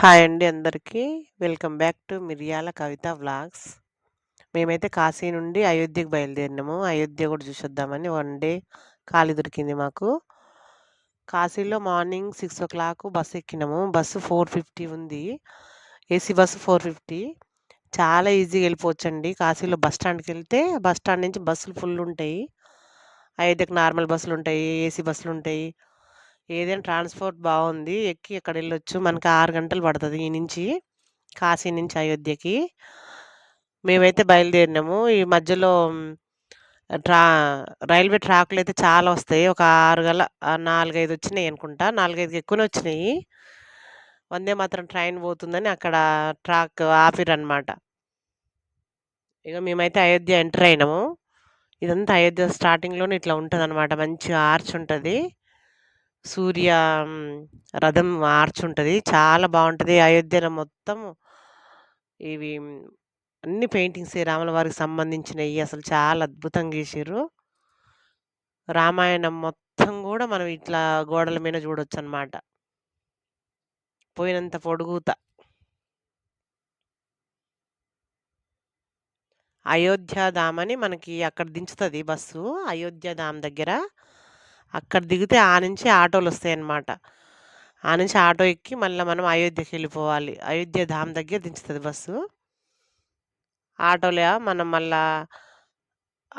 Hi అండి అందరికీ. Welcome back to మిరియాల కవిత వ్లాగ్స్. మేమైతే కాశీ నుండి అయోధ్యకు బయలుదేరినాము. అయోధ్య కూడా చూసొద్దామని వన్ డే ఖాళీ దొరికింది మాకు. కాశీలో morning six o'clock bus ఎక్కినాము. బస్సు 4:50 ఉంది. ఏసీ బస్సు 4:50 చాలా ఈజీగా వెళ్ళిపోవచ్చండి. కాశీలో బస్ స్టాండ్‌కెళ్తే బస్ స్టాండ్ నుంచి బస్సులు ఫుల్ ఉంటాయి. అయోధ్యకు నార్మల్ బస్సులు ఉంటాయి ఏసీ బస్సులు ఉంటాయి ఏదైనా ట్రాన్స్‌పోర్ట్ బాగుంది ఎక్కి అక్కడెళ్ళొచ్చు. మనకి ఆరు గంటలు పడుతుంది ఈ నుంచి. కాశీ నుంచి అయోధ్యకి. మేమైతే బయలుదేరినాము. ఈ మధ్యలో ట్రా రైల్వే ట్రాకులయితే చాలా వస్తాయి. ఒక ఆరు గల నాలుగైదు వచ్చినాయి అనుకుంటా. 4, 5 ఎక్కువనే వచ్చినాయి. వందే మాత్రం ట్రైన్ పోతుందని అక్కడ ట్రాక్ ఆపిర్రనమాట. ఇక మేమైతే అయోధ్య ఎంటర్ అయినాము. ఇదంతా అయోధ్య స్టార్టింగ్‌లోనే ఇట్లా ఉంటుంది అనమాట మంచి ఆర్చ్ ఉంటుంది సూర్య రథం ఆర్చ్ ఉంటుంది చాలా బాగుంటుంది అయోధ్యలో మొత్తం ఇవి అన్ని పెయింటింగ్సే రాముల వారికి సంబంధించినవి అసలు చాలా అద్భుతంగా గీసిర్రు. రామాయణం మొత్తం కూడా మనం ఇట్లా గోడల మీద చూడొచ్చు అనమాట పోయినంత పొడుగుత. అయోధ్యాధామని అని మనకి అక్కడ దించుతుంది బస్సు. అయోధ్యాధామ్ దగ్గర. అక్కడ దిగితే ఆ నుంచి ఆటోలు వస్తాయి అన్నమాట ఆ నుంచి ఆటో ఎక్కి మళ్ళీ మనం అయోధ్యకి వెళ్ళిపోవాలి అయోధ్య ధామ్ దగ్గర దించుతుంది బస్సు. ఆటోలో మనం మళ్ళా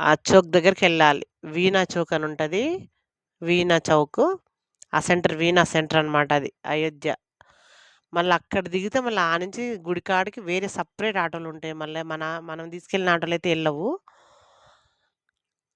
ఆ చౌక్ దగ్గరికి వెళ్ళాలి వీణా చౌక్ అని ఉంటుంది వీణా చౌక్. ఆ సెంటర్ వీణా సెంటర్ అనమాట అది అయోధ్య. మళ్ళీ అక్కడ దిగితే మళ్ళీ ఆ నుంచి గుడికాడికి వేరే సపరేట్ ఆటోలు ఉంటాయి మళ్ళీ మన మనం తీసుకెళ్ళిన ఆటోలు అయితే వెళ్ళవు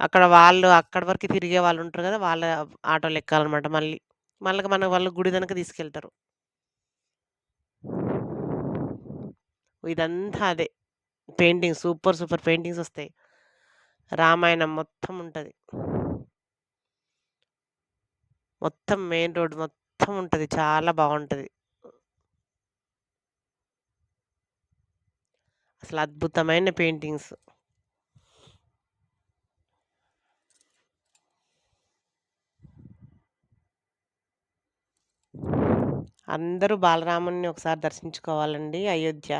అక్కడ వాళ్ళు అక్కడి వరకు తిరిగే వాళ్ళు ఉంటారు కదా వాళ్ళ ఆటోలు ఎక్కాలన్నమాట మళ్ళీ. మళ్ళీ మన వాళ్ళు గుడి దానక తీసుకెళ్తారు. ఇదంతా అదే. పెయింటింగ్ సూపర్, సూపర్ పెయింటింగ్స్ వస్తాయి. రామాయణం మొత్తం ఉంటుంది మొత్తం మెయిన్ రోడ్ మొత్తం ఉంటుంది చాలా బాగుంటుంది అసలు అద్భుతమైన పెయింటింగ్స్. అందరూ బాలరాముని ఒకసారి దర్శించుకోవాలండి అయోధ్య.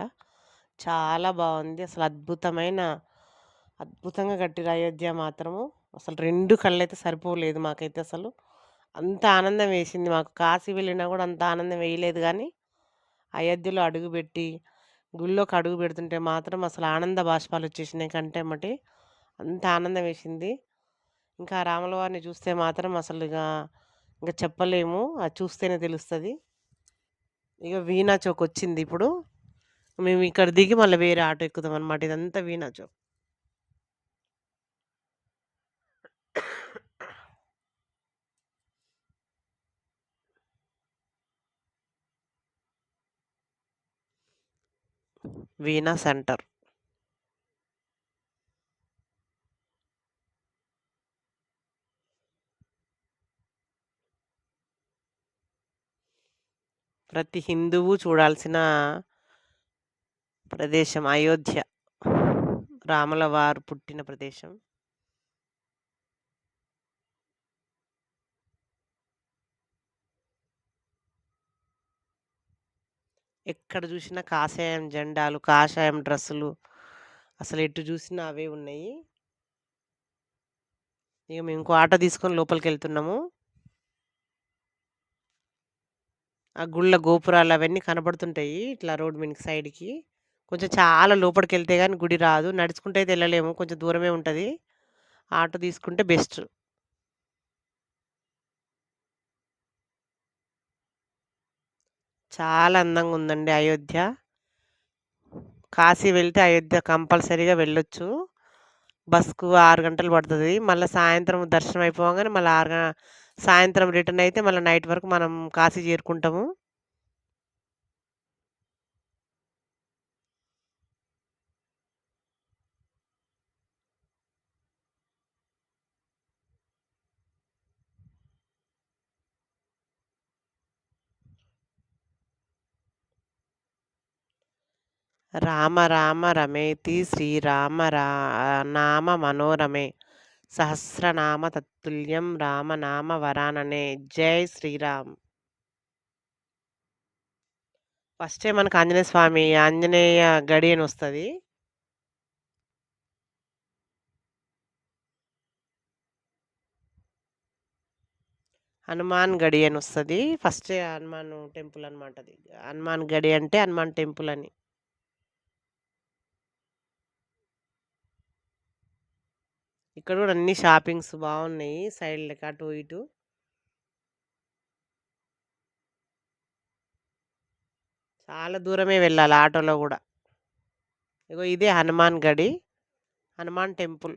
చాలా బాగుంది అసలు అద్భుతమైన అద్భుతంగా కట్టిర్రు అయోధ్య మాత్రము. అసలు రెండు కళ్ళైతే సరిపోలేదు మాకైతే అసలు. అంత ఆనందం వేసింది మాకు. కాశీ వెళ్ళినా కూడా అంత ఆనందం వేయలేదు కానీ అయోధ్యలో అడుగుపెట్టి గుళ్ళోకి అడుగు పెడుతుంటే మాత్రం అసలు ఆనంద బాష్పాలు వచ్చేసినాయి కంటే మటి అంత ఆనందం వేసింది. ఇంకా రాముల వారిని చూస్తే మాత్రం అసలు ఇక ఇంకా చెప్పలేము. అది చూస్తేనే తెలుస్తుంది ఇక వీణా చౌక్ వచ్చింది ఇప్పుడు. మేము ఇక్కడ దిగి మళ్ళీ వేరే ఆటో ఎక్కుతామనమాట. ఇదంతా వీణా చౌక్. వీణా సెంటర్. ప్రతి హిందువు చూడాల్సిన ప్రదేశం అయోధ్య. రాముల వారు పుట్టిన ప్రదేశం. ఎక్కడ చూసినా కాషాయం జెండాలు, కాషాయం డ్రెస్సులు. అసలు ఎటు చూసినా అవే ఉన్నాయి. ఇక మేము ఇంకో ఆటో తీసుకొని లోపలికెళ్తున్నాము. ఆ గుళ్ళ గోపురాలు అవన్నీ కనబడుతుంటాయి. ఇట్లా రోడ్ మీదకి సైడ్‌కి. కొంచెం చాలా లోపలికి వెళ్తే కానీ గుడి రాదు. నడుచుకుంటే అయితే వెళ్ళలేము కొంచెం దూరమే ఉంటుంది ఆటో తీసుకుంటే బెస్ట్. చాలా అందంగా ఉందండి అయోధ్య. కాశీ వెళ్తే అయోధ్య కంపల్సరీగా వెళ్ళొచ్చు. బస్‌కు ఆరు గంటలు పడుతుంది మళ్ళీ సాయంత్రం దర్శనం అయిపోగానే మళ్ళీ ఆరు గ సాయంత్రం రిటర్న్ అయితే మళ్ళీ నైట్ వరకు మనం కాశీ చేరుకుంటాము. రామ రామ రమేతి శ్రీరామ రా నామ మనోరమే. సహస్రనామ తత్తుల్యం రామనామ వరాననే. జై శ్రీరామ్. ఫస్టే మనకు ఆంజనేయ స్వామి, ఆంజనేయ గడి అని వస్తుంది హనుమాన్ గడి అని వస్తుంది ఫస్టే హనుమాన్ టెంపుల్ అనమాట అది. హనుమాన్ గడి అంటే హనుమాన్ టెంపుల్ అని. ఇక్కడ కూడా అన్ని షాపింగ్స్ బావున్నాయి. సైడ్‌లకి అటు ఇటు. చాలా దూరమే వెళ్ళాలి ఆటోలో కూడా ఇగో ఇదే హనుమాన్ గడి. హనుమాన్ టెంపుల్.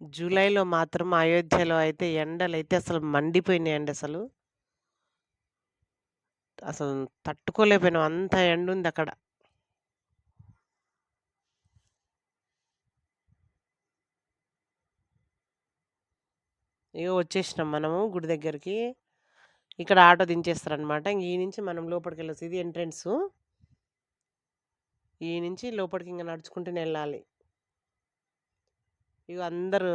జూలైలో మాత్రం అయోధ్యలో అయితే ఎండలు అయితే అసలు మండిపోయినాయండి అసలు. అసలు తట్టుకోలేకపోయినాం. అంత ఎండ ఉంది అక్కడ ఇక వచ్చేసినాం మనము గుడి దగ్గరికి. ఇక్కడ ఆటో దించేస్తారనమాట. ఇంక ఈ నుంచి మనం లోపలికి వెళ్ళొచ్చు ఇది ఎంట్రెన్స్ ఈ నుంచి లోపలికి ఇంకా నడుచుకుంటూనే వెళ్ళాలి ఇగో అందరూ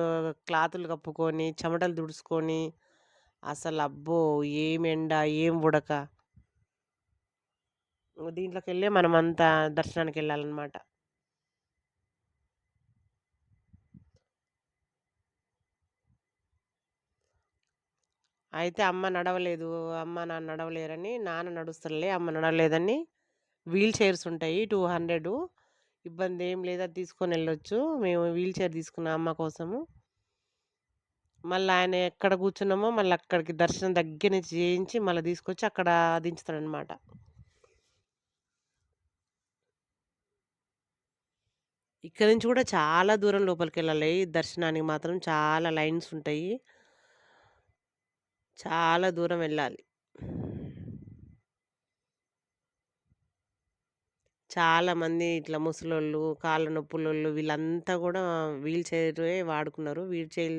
క్లాతులు కప్పుకొని, చెమటలు తుడుచుకొని, అసలు అబ్బో! ఏం ఎండ, ఏం ఉడక. దీంట్లోకెళ్ళే మనమంతా దర్శనానికెళ్ళాలనమాట. అయితే అమ్మ నడవలేదు. అమ్మ, నాన్న నడవలేరని, నాన్న నడుస్తాడులే, అమ్మ నడవలేదని వీల్ చైర్స్ ఉంటాయి. 200 ఇబ్బంది ఏం లేదు. అది తీసుకొనెళ్ళొచ్చు. మేము వీల్ చైర్ తీసుకున్నాం అమ్మ కోసము. మళ్ళీ ఆయన ఎక్కడ కూర్చున్నామో మళ్ళీ అక్కడికి దర్శనం దగ్గర నుంచి చేయించి, మళ్ళీ తీసుకొచ్చి అక్కడ దించుతాడనమాట. ఇక్కడ నుంచి కూడా చాలా దూరం లోపలికి వెళ్ళాలి దర్శనానికి మాత్రం చాలా లైన్స్ ఉంటాయి. చాలా దూరం వెళ్ళాలి. చాలామంది ఇట్లా ముసలోళ్ళు, కాళ్ళ నొప్పులోళ్ళు వీళ్ళంతా కూడా వీల్ చైరే వాడుకున్నారు. వీల్ చైర్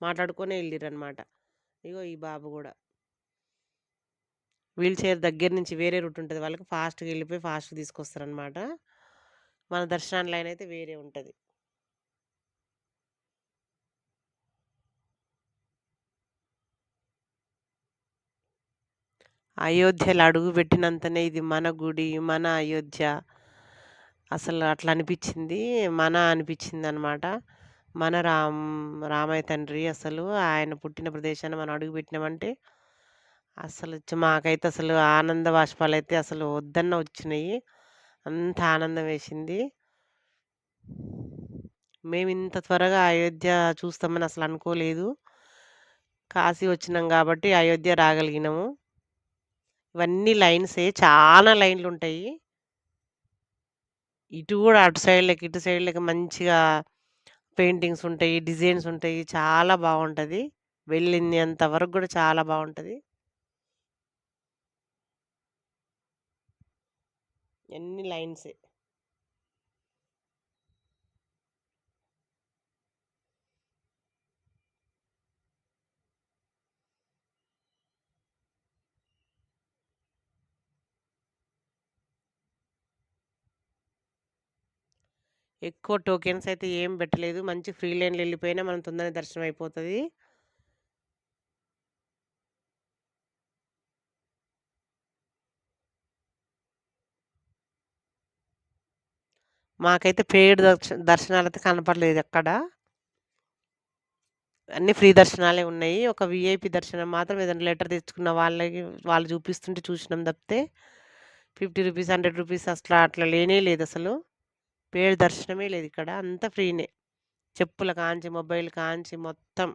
మాట్లాడుకొనే వెళ్ళిరనమాట ఇగో ఈ బాబు కూడా వీల్ చైర్ దగ్గర నుంచి వేరే రూట్ ఉంటుంది వాళ్ళకి. ఫాస్ట్‌గా వెళ్ళిపోయి ఫాస్ట్‌గా తీసుకొస్తారనమాట. మన దర్శనాల లైన్ అయితే వేరే ఉంటుంది అయోధ్యలో అడుగుపెట్టినంతనే ఇది మన గుడి, మన అయోధ్య. అసలు అట్లా అనిపించింది మన అనిపించింది అనమాట మన రామ్ రామయ్య తండ్రి అసలు ఆయన పుట్టిన ప్రదేశాన్ని మనం అడుగుపెట్టినామంటే, అసలు మాకైతే అసలు ఆనంద బాష్పాలైతే అసలు వద్దన్న వచ్చినాయి. అంత ఆనందం వేసింది. మేము ఇంత త్వరగా అయోధ్య చూస్తామని అసలు అనుకోలేదు. కాశీ వచ్చినాం కాబట్టి అయోధ్య రాగలిగినాము. ఇవన్నీ లైన్సే. చాలా లైన్లు ఉంటాయి ఇటు కూడా అటు సైడ్‌లకి, ఇటు సైడ్‌లకి మంచిగా పెయింటింగ్స్ ఉంటాయి. డిజైన్స్ ఉంటాయి. చాలా బాగుంటుంది వెళ్ళింది అంతవరకు కూడా చాలా బాగుంటుంది ఎన్ని లైన్సే. ఎక్కువ టోకెన్స్ అయితే ఏం పెట్టలేదు. మంచి ఫ్రీ లైన్లు వెళ్ళిపోయినా మనం తొందరగా దర్శనం అయిపోతుంది మాకైతే పెయిడ్ దర్శ అయితే కనపడలేదు అక్కడ అన్నీ ఫ్రీ దర్శనాలే ఉన్నాయి. ఒక వీఐపీ దర్శనం మాత్రం ఏదైనా లెటర్ తెచ్చుకున్న వాళ్ళకి వాళ్ళు చూపిస్తుంటే చూసినాం తప్పితే, ఫిఫ్టీ రూపీస్ హండ్రెడ్ రూపీస్ అట్లా అట్లా లేనే లేదు అసలు పేరు దర్శనమే లేదు ఇక్కడ అంతా ఫ్రీనే. చెప్పుల కాంచి, మొబైల్ కాంచి మొత్తం.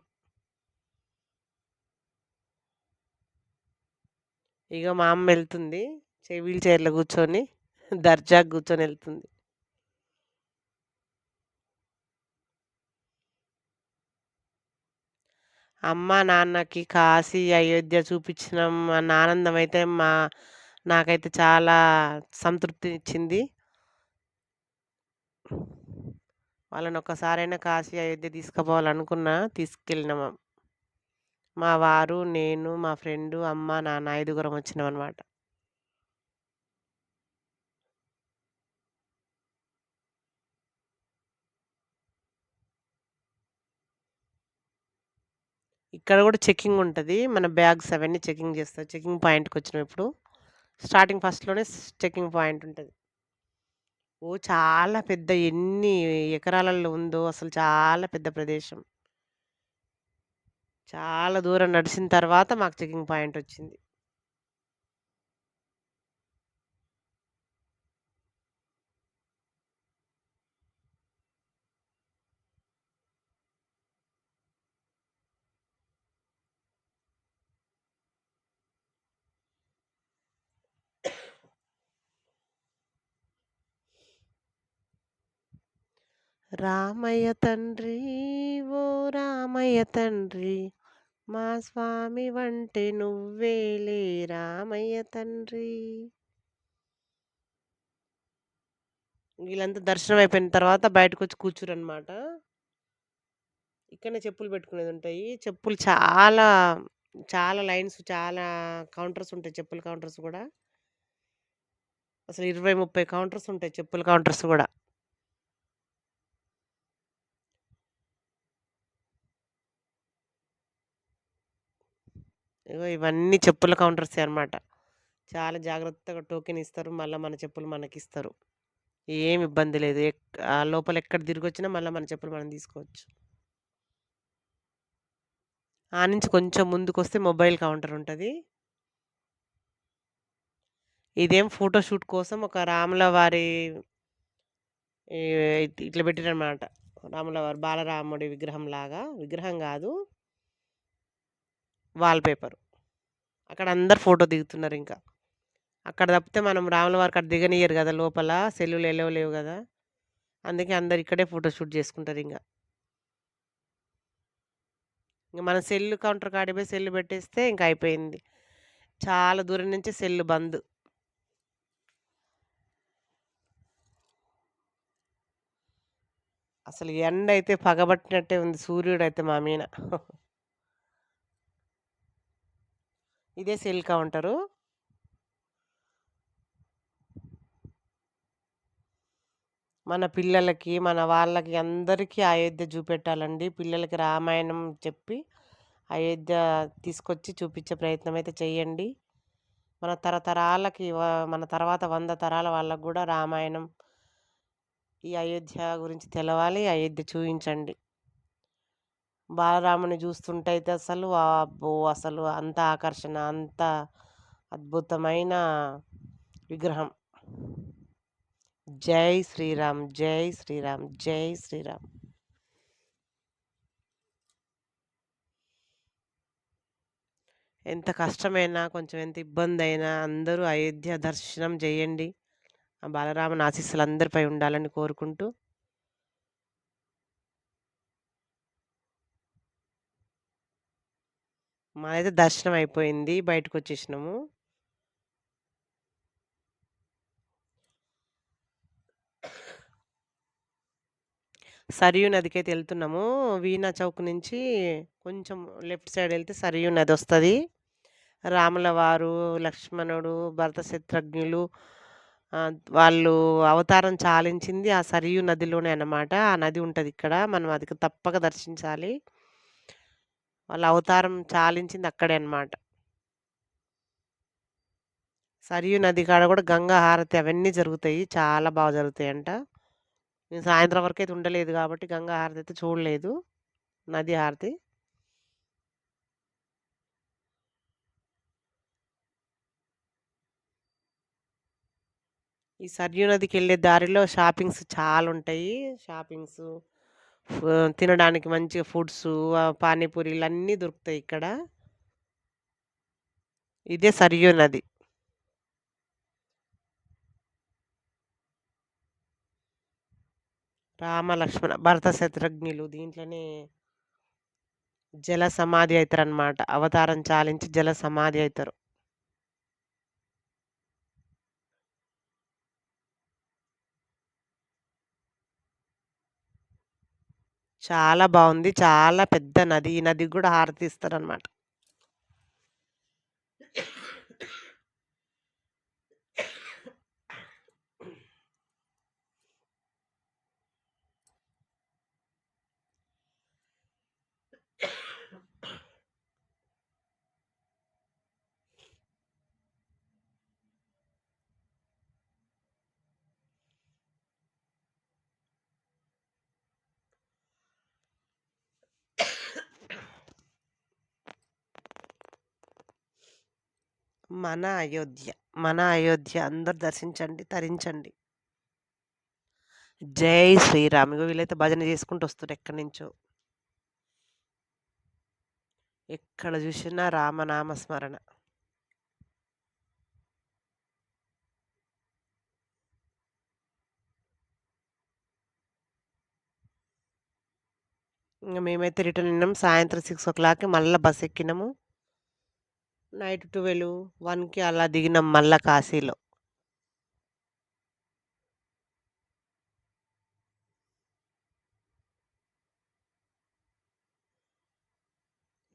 ఇక మా అమ్మ వెళ్తుంది వీల్ చైర్‌లో కూర్చొని దర్జాగా కూర్చొని వెళ్తుంది అమ్మ, నాన్నకి కాశీ, అయోధ్య చూపించిన అన్న ఆనందం అయితే మా నాకైతే చాలా సంతృప్తినిచ్చింది. వాళ్ళని ఒక్కసారైనా కాశీ, అయోధ్య తీసుకుపోవాలనుకున్నా తీసుకెళ్ళినాం. మా వారు, నేను, మా ఫ్రెండు, అమ్మ, నాన్న ఐదుగురం వచ్చినాం అనమాట ఇక్కడ కూడా చెకింగ్ ఉంటుంది మన బ్యాగ్స్ అవన్నీ చెకింగ్ చేస్తారు. చెకింగ్ పాయింట్‌కొచ్చినాం ఇప్పుడు. స్టార్టింగ్ ఫస్ట్‌లోనే చెకింగ్ పాయింట్ ఉంటుంది ఓహ్! చాలా పెద్ద ఎన్ని ఎకరాలలో ఉందో అసలు చాలా పెద్ద ప్రదేశం. చాలా దూరం నడిసిన తర్వాత మాకు చెకింగ్ పాయింట్ రామయ్య తండ్రి ఓ రామయ్య తండ్రి మా స్వామి వంటి నువ్వేలే రామయ్య తండ్రి. వీళ్ళంతా దర్శనం అయిపోయిన తర్వాత బయటకొచ్చి కూర్చురనమాట. ఇక్కడనే చెప్పులు పెట్టుకునేది ఉంటాయి చెప్పులు చాలా, చాలా లైన్స్ చాలా కౌంటర్స్ ఉంటాయి. చెప్పుల కౌంటర్స్ కూడా అసలు 20, 30 కౌంటర్స్ ఉంటాయి. చెప్పుల కౌంటర్స్ కూడా ఇగో ఇవన్నీ చెప్పుల కౌంటర్సే అనమాట. చాలా జాగ్రత్తగా టోకెన్ ఇస్తారు. మళ్ళీ మన చెప్పులు మనకి ఇస్తారు ఏమి ఇబ్బంది లేదు. ఎక్ ఆ లోపల ఎక్కడ తిరిగొచ్చినా మళ్ళీ మన చెప్పులు మనం తీసుకోవచ్చు. ఆ నుంచి కొంచెం ముందుకొస్తే మొబైల్ కౌంటర్ ఉంటుంది ఇదేం ఫోటోషూట్ కోసం ఒక రాముల వారి ఇట్లా పెట్టిరనమాట. రాముల వారి బాలరాముడి విగ్రహం లాగా విగ్రహం కాదు వాల్ పేపర్. అక్కడ అందరు ఫోటో దిగుతున్నారు ఇంకా అక్కడ తప్పితే మనం రాముల వారికి అక్కడ దిగనియరు కదా లోపల సెల్లులు ఎలౌ లేవు కదా అందుకే అందరు ఇక్కడే ఫోటో షూట్ చేసుకుంటారు ఇంకా ఇంకా మన సెల్లు కౌంటర్ కాడిపోయి సెల్లు పెట్టేస్తే ఇంక అయిపోయింది. చాలా దూరం నుంచి సెల్లు బంద్. అసలు ఎండ అయితే పగబట్టినట్టే ఉంది. సూర్యుడైతే మా మీన. ఇదే సెల్ కౌంటరు. మన పిల్లలకి, మన వాళ్ళకి అందరికీ అయోధ్య చూపెట్టాలండి. పిల్లలకి రామాయణం చెప్పి, అయోధ్య తీసుకొచ్చి చూపించే ప్రయత్నం అయితే చేయండి. మన తరతరాలకి మన తర్వాత వంద తరాల వాళ్ళకు కూడా రామాయణం ఈ అయోధ్య గురించి తెలవాలి. అయోధ్య చూపించండి బాలరాముని చూస్తుంటే అయితే అసలు అబ్బో! అసలు అంత ఆకర్షణ, అంత అద్భుతమైన విగ్రహం. జై శ్రీరామ్! జై శ్రీరామ్! జై శ్రీరామ్! ఎంత కష్టమైనా, కొంచెం ఎంత ఇబ్బంది అయినా అందరూ అయోధ్య దర్శనం చేయండి ఆ బాలరాముని ఆశీస్సులు అందరిపై ఉండాలని కోరుకుంటూ మాదైతే దర్శనం అయిపోయింది. బయటకు వచ్చేసినాము సరియూ సరియు అయితే వెళ్తున్నాము వీణా చౌక్ నుంచి కొంచెం లెఫ్ట్ సైడ్ వెళ్తే సరియు నది రాముల వారు, లక్ష్మణుడు, భరత శత్రుఘ్నులు వాళ్ళు అవతారం చాలించింది ఆ సరియు నదిలోనే అన్నమాట. ఆ నది ఉంటుంది ఇక్కడ మనం అది తప్పక దర్శించాలి. వాళ్ళ అవతారం చాలించింది అక్కడే అన్నమాట. సరియు నది కాడ కూడా గంగా హారతి అవన్నీ జరుగుతాయి. చాలా బాగా జరుగుతాయంట. నేను సాయంత్రం వరకు అయితే ఉండలేదు కాబట్టి గంగా హారతి అయితే చూడలేదు. నది హారతి. ఈ సరియు నదికెళ్ళే దారిలో షాపింగ్స్ చాలా ఉంటాయి షాపింగ్స్ తినడానికి మంచిగా ఫుడ్స్ పానీపూరీలు అన్నీ దొరుకుతాయి ఇక్కడ. ఇదే సరియూ నది. రామలక్ష్మణ భరత శత్రుఘ్నులు దీంట్లోనే జల సమాధి అవుతారు అన్నమాట అవతారం చాలించి జల సమాధి అవుతారు చాలా బాగుంది చాలా పెద్ద నది. ఈ నదికి కూడా హారతి ఇస్తారనమాట. మన అయోధ్య. మన అయోధ్య అందరు దర్శించండి, తరించండి. జై శ్రీరామ్. ఇగో వీళ్ళైతే భజన చేసుకుంటూ వస్తారు ఎక్కడి నుంచో. ఎక్కడ చూసినా రామనామ స్మరణ. మేమైతే రిటర్న్ అయినాం. సాయంత్రం సిక్స్ ఓ క్లాక్కి మళ్ళీ బస్ ఎక్కినాము. నైట్ 12, 1కి అలా దిగినాం మళ్ళా కాశీలో.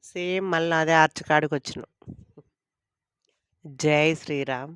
సేమ్ మళ్ళీ అదే ఆర్చ్ కాడికి వచ్చినాం జై శ్రీరామ్.